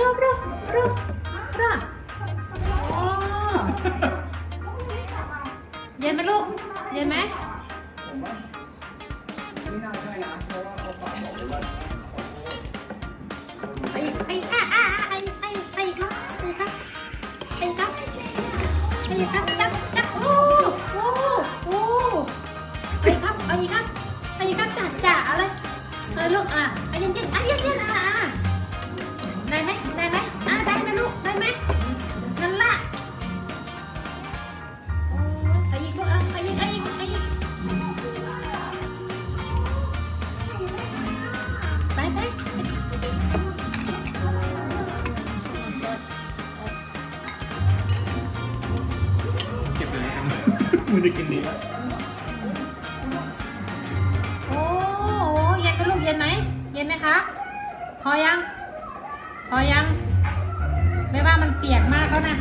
รึบจ้ะโอ้เย็นไหมลูก เย็นไหมไม่น่าใช่นะเพราะว่าเขาฝากบอกไว้ว่าไปอีกไปอีกอะอะอะไปอีกไปอีกไปอีกครับไปอีกครับไปอีกครับไปอีกครับจับจับโอ้โอ้โอ้ไปอีกครับไปอีกครับไปอีกครับจ่าจ่าอะไรเออลูกอะอะเย็นเย็นอะเย็นเย็น มันจะกินดีโอ้โหเย็นไหมลูกเย็นไหม เย็นไหมคะ พอยัง พอยัง ไม่ว่ามันเปียกมากแล้วนะ